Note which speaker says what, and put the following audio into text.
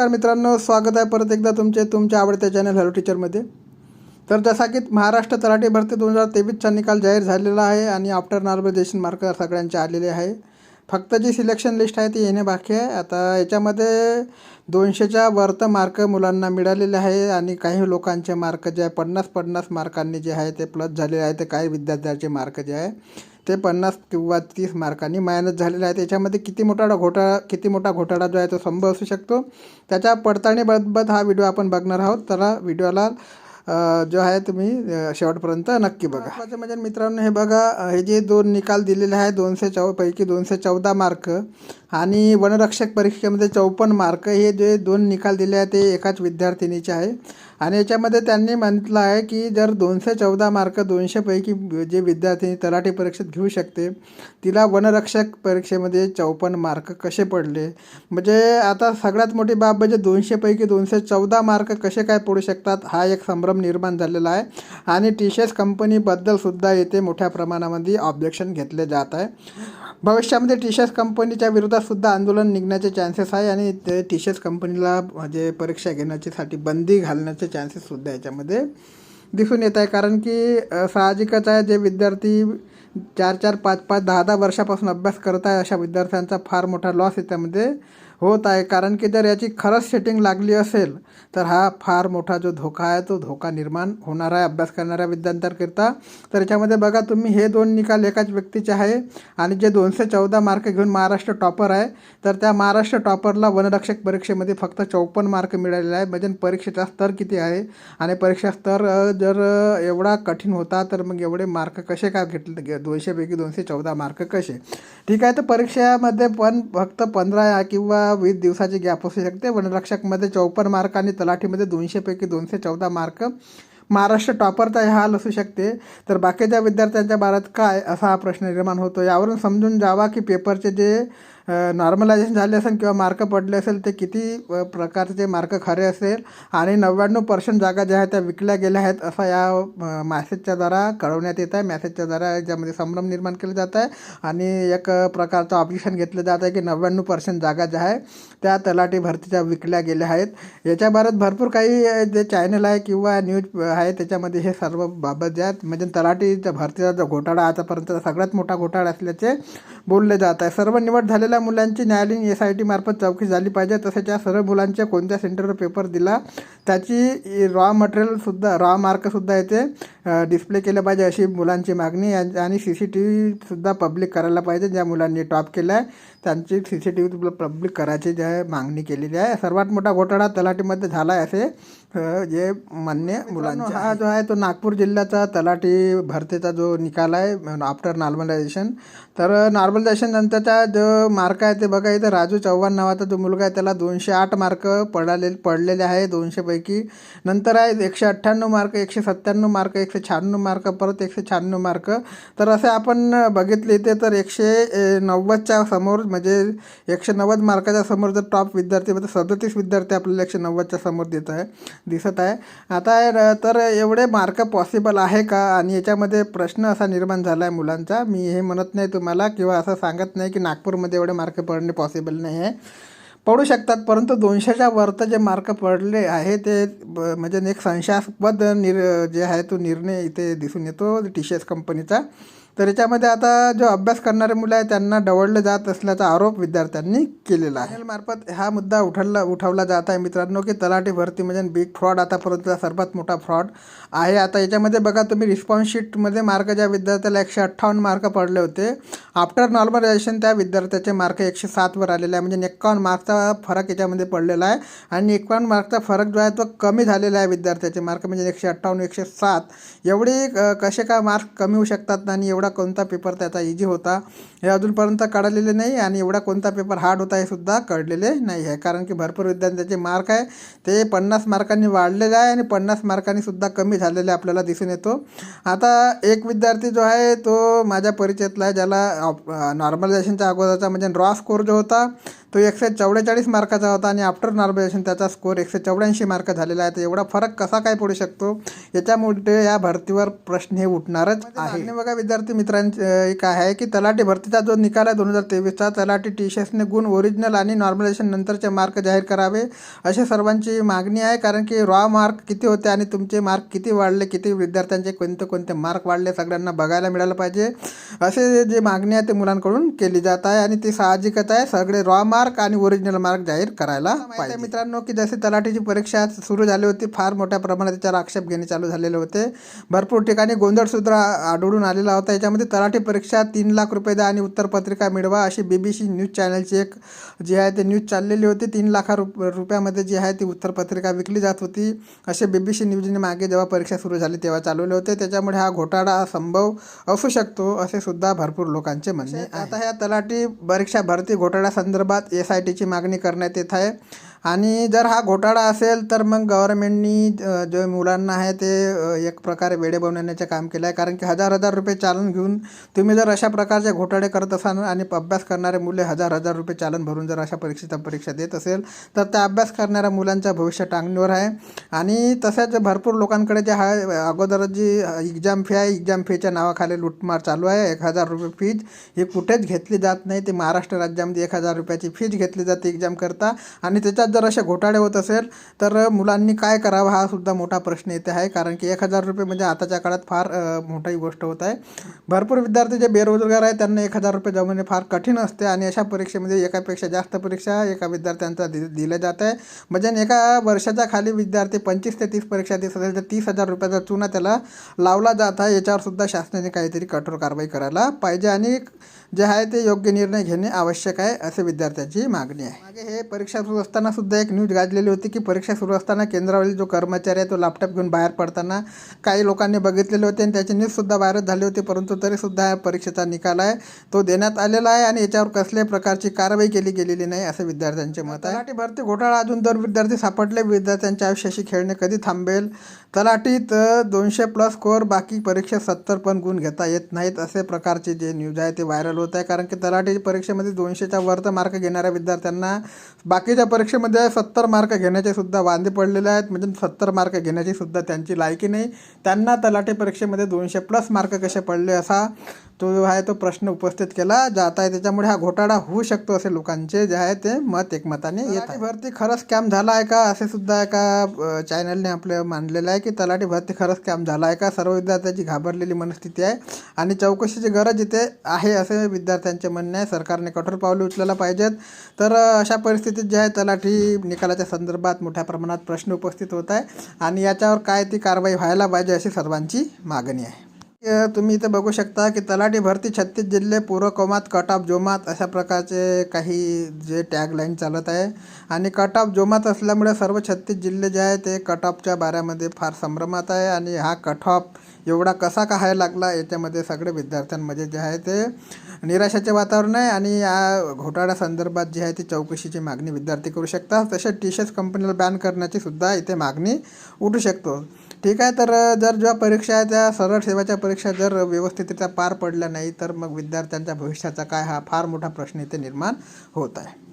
Speaker 1: नमस्कार मित्रांनो स्वागत आहे परत एकदा तुमचे तुमच्या आवडत्या चॅनल हॅलो टीचरमध्ये तर जसा की महाराष्ट्र तलाठी भरती दोन हजार तेवीसचा निकाल जाहीर झालेला आहे आणि आफ्टर नॉर्मलायझेशन मार्क सगळ्यांचे आलेले आहे. फक्त जी सिलेक्शन लिस्ट आहे ती येणे बाकी आहे. आता याच्यामध्ये दोनशेच्या वरत मार्क मुलांना मिळालेले आहे आणि काही लोकांचे मार्क जे आहे पन्नास पन्नास मार्कांनी जे आहे ते प्लस झालेले आहे. ते काही विद्यार्थ्यांचे मार्क जे आहे ते पन्नास किंवा तीस मार्कांनी मायनस झालेलं आहे. त्याच्यामध्ये किती मोठा घोटाळा किती मोठा घोटाळा जो आहे तो संभव असू शकतो. त्याच्या पडताळणीबाबत हा व्हिडिओ आपण बघणार आहोत. तर व्हिडिओला जो आहे तुम्ही शेवटपर्यंत नक्की बघा. महत्त्वाचं म्हणजे मित्रांनो हे बघा हे जे दोन निकाल दिलेले आहे दोनशे चौ पैकी दोनशे चौदा मार्क आणि वनरक्षक परीक्षेमध्ये चौपन्न मार्क हे जे दोन निकाल दिले आहे ते एकाच विद्यार्थिनीचे आहे. आणि याच्यामध्ये त्यांनी म्हटलं आहे की जर दोनशे चौदा मार्क दोनशेपैकी जे विद्यार्थिनी तलाठी परीक्षेत घेऊ शकते तिला वनरक्षक परीक्षेमध्ये चौपन्न मार्क कसे पडले? म्हणजे आता सगळ्यात मोठी बाब म्हणजे दोनशेपैकी दोनशे चौदा मार्क कसे काय पडू शकतात? हा एक संभ्रम निर्माण झालेला आहे. आणि टी सी एस कंपनीबद्दल सुद्धा येथे मोठ्या प्रमाणामध्ये ऑब्जेक्शन घेतले जात आहे. भविष्यामध्ये टी सी एस कंपनीच्या विरोधात सुद्धा आंदोलन निघण्याचे चान्सेस आहे आणि ते टी सी एस कंपनीला म्हणजे परीक्षा घेण्याच्यासाठी बंदी घालण्याचे चान्सेससुद्धा याच्यामध्ये दिसून येत आहे. कारण की साहजिकच आहे जे विद्यार्थी चार चार पाच पाच दहा दहा वर्षापासून अभ्यास करत आहे अशा विद्यार्थ्यांचा फार मोठा लॉस याच्यामध्ये होत आहे. कारण की जर याची खरंच सेटिंग लागली असेल तर हा फार मोठा जो धोका आहे तो धोका निर्माण होणार आहे अभ्यास करणाऱ्या विद्यार्थ्यांकरिता. तर याच्यामध्ये बघा तुम्ही हे दोन निकाल एकाच व्यक्तीचे आहे आणि जे दोनशे चौदा मार्क घेऊन महाराष्ट्र टॉपर आहे तर त्या महाराष्ट्र टॉपरला वनरक्षक परीक्षेमध्ये फक्त चौपन्न मार्क मिळालेले आहे म्हणजे परीक्षेचा स्तर किती आहे? आणि परीक्षा स्तर जर एवढा कठीण होता तर मग एवढे मार्क कसे काय घेतले? दोनशेपैकी दोनशे चौदा मार्क कसे? ठीक आहे तर परीक्षेमध्ये पण फक्त पंधरा किंवा वीस दिवसाची गॅप असू शकते. वनरक्षकमध्ये चौपन्न मार्क आणि तलाठीमध्ये दोनशेपैकी दोनशे चौदा मार्क. महाराष्ट्र टॉपरचा हाल असू शकते. तर बाकीच्या विद्यार्थ्यांच्या बाबत काय असा हा प्रश्न निर्माण होतो? यावरून समजून जावा की पेपरचे जे नॉर्मलायझेशन झाले असेल किंवा मार्क पडले असेल ते किती प्रकारचे मार्क खरे असेल आणि नव्याण्णव पर्सेंट जागा ज्या आहेत त्या विकल्या गेल्या आहेत असा या मॅसेजच्या द्वारा कळवण्यात येत आहे. मॅसेजच्या द्वारा ज्यामध्ये संभ्रम निर्माण केला जात आहे आणि एक प्रकारचं ऑब्जेक्शन घेतलं जात आहे की नव्याण्णव पर्सेंट जागा ज्या आहे त्या तलाठी भरतीच्या विकल्या गेल्या आहेत. याच्याबाबत भरपूर काही जे चॅनल आहे किंवा न्यूज आहे त्याच्यामध्ये हे सर्व बाबत ज्या आहेत म्हणजे तलाठीच्या भरतीचा जो घोटाळा आतापर्यंत सगळ्यात मोठा घोटाळा असल्याचे बोलले जात आहे. सर्व निवड झालेल्या मुलांची न्यायालयीन एस आय टी मार्फत चौकशी झाली पाहिजे. तसेच या सर्व मुलांच्या कोणत्या सेंटरवर पेपर दिला त्याची रॉ मटेरियलसुद्धा रॉ मार्कसुद्धा येते. डिस्प्ले केलं पाहिजे अशी मुलांची मागणी आणि सी सी टी व्हीसुद्धा पब्लिक करायला पाहिजे. ज्या मुलांनी टॉप केलं आहे त्यांची C C T V public करायची जे आहे मागणी केलेली आहे. सर्वात मोठा घोटाळा तलाठीमध्ये झाला आहे असे जे मान्य मुलांचे हा जो आहे तो नागपूर जिल्ह्याचा तलाठी भरतीचा जो निकाल आहे आफ्टर नॉर्मलायझेशन तर नॉर्मलायझेशन नंतरचा जो मार्क आहे ते बघा इथं राजू चव्हाण नावाचा जो मुलगा आहे त्याला दोनशे आठ मार्क पडाले पडलेले आहे दोनशेपैकी नंतर आहे एकशे अठ्ठ्याण्णव मार्क एकशे सत्त्याण्णव मार्क एकशे शहाण्णव मार्क परत एकशे शहाण्णव मार्क. तर असे आपण बघितले ते तर एकशे ए, नव्वदच्या समोर म्हणजे एकशे नव्वद मार्काच्या समोर जर टॉप विद्यार्थी म्हणजे सदतीस विद्यार्थी आपल्याला एकशे नव्वदच्या समोर देत आहे दिसत आहे. आता तर एवढे मार्क पॉसिबल आहे का? आणि याच्यामध्ये प्रश्न असा निर्माण झाला आहे मुलांचा. मी हे म्हणत नाही तुम्हाला किंवा असं सांगत नाही की नागपूरमध्ये एवढे मार्क पडणे पॉसिबल नाही आहे पडू शकतात परंतु दोनशेच्या वरतं जे मार्क पडले आहे ते ब- म्हणजे एक संशयास्पद निर जे आहे तो निर्णय इथे दिसून येतो टी सी एस कंपनीचा. तर याच्यामध्ये आता जो अभ्यास करणारे मुलं आहे त्यांना डवळलं जात असल्याचा आरोप विद्यार्थ्यांनी केलेला आहे. मार्फत हा मुद्दा उठवला उठवला जात आहे मित्रांनो की तलाठी भरती म्हणजे बिग फ्रॉड आतापर्यंतचा सर्वात मोठा फ्रॉड आहे. आता याच्यामध्ये बघा तुम्ही रिस्पॉन्स शीटमध्ये मार्क ज्या विद्यार्थ्याला एकशे अठ्ठावन्न मार्क पडले होते आफ्टर नॉर्मलायझेशन त्या विद्यार्थ्याचे मार्क एकशे सातवर आलेले आहे. म्हणजे एक्कावन्न मार्कचा फरक याच्यामध्ये पडलेला आहे. आणि एक्कावन्न मार्कचा फरक जो आहे तो कमी झालेला आहे विद्यार्थ्याचे मार्क म्हणजे एकशे अठ्ठावन्न एकशे सात. एवढे कसे काय मार्क कमी होऊ शकतात आणि एवढा कोणता पेपर त्याचा इझी होता हे अजूनपर्यंत कळलेले नाही आणि एवढा कोणता पेपर हार्ड होता हे सुद्धा कळलेले नाही आहे. कारण की भरपूर विद्यार्थ्यांचे मार्क आहे. ते पन्नास मार्कांनी वाढलेले आहे आणि पन्नास मार्कांनी सुद्धा कमी झालेले आपल्याला दिसून येतो. आता एक विद्यार्थी जो आहे तो माझ्या परिचयातला आहे ज्याला नॉर्मलायझेशनच्या अगोदरचा म्हणजे ड्रॉ स्कोर जो होता तो एकशे चौवेचाळीस मार्काचा होता आणि आफ्टर नॉर्मलायझेशन त्याचा स्कोर एकशे चौऱ्याऐंशी मार्क झालेला आहे. तर एवढा फरक कसा काय पडू शकतो? याच्यामुळे या भरतीवर प्रश्न हे उठणारच आहे. आणि बघा विद्यार्थी मित्रांचे एक आहे की तलाठी भरतीचा जो निकाल आहे दोन हजार तेवीसचा तलाठी टी शर्ट्सने गुण ओरिजिनल आणि नॉर्मलायझेशन नंतरचे मार्क जाहीर करावे अशी सर्वांची मागणी आहे. कारण की रॉ मार्क किती होते आणि तुमचे मार्क किती वाढले किती विद्यार्थ्यांचे कोणते कोणते मार्क वाढले सगळ्यांना बघायला मिळालं पाहिजे. असे जे मागणी आहे ते मुलांकडून केली जात आहे आणि ती साहजिकच आहे. सगळे रॉ मार्क आणि ओरिजिनल मार्क जाहीर करायला पाहिजे. मित्रांनो की जसे तलाठीची परीक्षा सुरू झाली होती फार मोठ्या प्रमाणात त्याच्यावर आक्षेप घेणे चालू झालेले होते. भरपूर ठिकाणी गोंधळ सुद्धा आढळून आलेला होता. याच्यामध्ये तलाठी परीक्षा तीन लाख रुपये द्या आणि उत्तरपत्रिका मिळवा अशी बी बी सी न्यूज चॅनलची एक जी आहे ते न्यूज चाललेली होती. तीन लाखा रुप रुपयामध्ये जी आहे ती उत्तरपत्रिका विकली जात होती. असे बी बी सी न्यूजने मागे जेव्हा परीक्षा सुरू झाली तेव्हा चालवले होते. त्याच्यामुळे हा घोटाळा संभव असू शकतो असे सुद्धा भरपूर लोकांचे म्हणणे. आता ह्या तलाठी परीक्षा भरती घोटाळ्यासंदर्भात एस आय टीची मागणी करण्यात येत आहे. आणि जर हा घोटाळा असेल तर मग गव्हर्मेंटनी जे मुलांना आहे ते एक प्रकारे वेडे बनवण्याचे काम केलं आहे. कारण की हजार हजार रुपये चालन घेऊन तुम्ही जर अशा प्रकारचे घोटाळे करत असाल आणि अभ्यास करणारे मुले हजार हजार रुपये चालन भरून जर अशा परीक्षेचा परीक्षा देत असेल तर त्या अभ्यास करणाऱ्या मुलांचं भविष्य टांगणीवर आहे. आणि तसेच भरपूर लोकांकडे जे आहे अगोदर जी एक्झाम फी आहे एक्झाम फीच्या नावाखाली लूटमार चालू आहे. एक हजार रुपये फीज ही कुठेच घेतली जात नाही. ते महाराष्ट्र राज्यामध्ये एक हजार रुपयाची फीज घेतली जाते एक्झाम करता. आणि त्याच्यात जर अशा घोटाळे होत असेल तर मुलांनी काय करावं हा सुद्धा मोठा प्रश्न येते आहे. कारण की एक हजार रुपये म्हणजे आताच्या काळात फार अ, मोठी गोष्ट होत आहे. भरपूर विद्यार्थी जे बेरोजगार आहेत त्यांना एक हजार रुपये जमवणे फार कठीण असते आणि अशा परीक्षेमध्ये एकापेक्षा जास्त परीक्षा एका विद्यार्थ्यांचा दि दिल्या जात आहे. म्हणजे एका वर्षाच्या खाली विद्यार्थी पंचवीस ते तीस परीक्षा देत असेल तर तीस हजार रुपयाचा चुना त्याला लावला जात आहे. याच्यावर सुद्धा शासनाने काहीतरी कठोर कारवाई करायला पाहिजे आणि जे आहे ते योग्य निर्णय घेणे आवश्यक आहे असे विद्यार्थ्यांची मागणी आहे. मागे हे परीक्षा सुरू असताना सुद्धा एक न्यूज गाजलेली होती की परीक्षा सुरू असताना केंद्रावरील जो कर्मचारी आहे तो लॅपटॉप घेऊन बाहेर पडताना काही लोकांनी बघितलेले होते आणि त्याची न्यूजसुद्धा व्हायरल झाली होती परंतु तरीसुद्धा या परीक्षेचा निकाल आहे तो देण्यात आलेला आहे आणि याच्यावर कसल्याही प्रकारची कारवाई केली गेलेली नाही असे विद्यार्थ्यांचे मत आहे. तलाठी भरती घोटाळा अजून दोन विद्यार्थी सापडले विद्यार्थ्यांच्या आयुष्याशी खेळणे कधी थांबेल? तलाठीत दोनशे प्लस स्कोअर बाकी परीक्षेत सत्तर पण गुण घेता येत नाहीत असे प्रकारचे जे न्यूज आहे ते व्हायरल होत आहे. कारण की तलाठी परीक्षेमध्ये दोनशेच्या वर तर मार्क घेणाऱ्या विद्यार्थ्यांना बाकीच्या परीक्षेमध्ये सत्तर मार्क घेण्याचे सुद्धा वांदे पडलेले आहेत. म्हणजे सत्तर मार्क घेण्याची सुद्धा त्यांची लायकी नाही. त्यांना तलाठी परीक्षेमध्ये दोनशे प्लस मार्क कसे पडले असा तो जो आहे तो प्रश्न उपस्थित केला जात आहे त्याच्यामुळे हा घोटाळा होऊ शकतो असे लोकांचे जे आहे ते मत एकमताने येत भरती खरंच स्कॅम झाला आहे का? असे सुद्धा एका चॅनलने आपलं मांडलेलं आहे की तलाठी भरती खरंच स्कॅम झाला आहे का? सर्व विद्यार्थ्यांची घाबरलेली मनस्थिती आहे आणि चौकशीची गरज इथे आहे असे विद्यार्थ्यांचे म्हणणे आहे. सरकारने कठोर पावले उचलायला पाहिजेत. तर अशा परिस्थितीत जे आहे तलाठी निकालाच्या संदर्भात मोठ्या प्रमाणात प्रश्न उपस्थित होत आहे आणि याच्यावर काय ती कारवाई व्हायला पाहिजे अशी सर्वांची मागणी आहे. तुम्ही इथे बघू शकता की तलाठी भरती छत्तीस जिल्हे पूर्वकोमात कट ऑफ जोमात अशा प्रकारचे काही जे टॅगलाईन चालत आहे. आणि कट ऑफ जोमात असल्यामुळे सर्व छत्तीस जिल्हे जे आहे ते कट ऑफच्या बाऱ्यामध्ये फार संभ्रमात आहे. आणि हा कट ऑफ एवढा कसा का लागला याच्यामध्ये सगळे विद्यार्थ्यांमध्ये जे आहे ते निराशाचे वातावरण आहे. आणि या घोटाळ्यासंदर्भात जी आहे ती चौकशीची मागणी विद्यार्थी करू शकतात. तसेच टी शर्ट्स कंपनीला बॅन करण्याची सुद्धा इथे मागणी उठू शकतो. ठीक आहे तर जर ज्या परीक्षा आहे त्या सरळ सेवाच्या परीक्षा जर व्यवस्थितरित्या पार पडल्या नाही तर मग विद्यार्थ्यांच्या भविष्याचा काय हा फार मोठा प्रश्न इथे निर्माण होत आहे.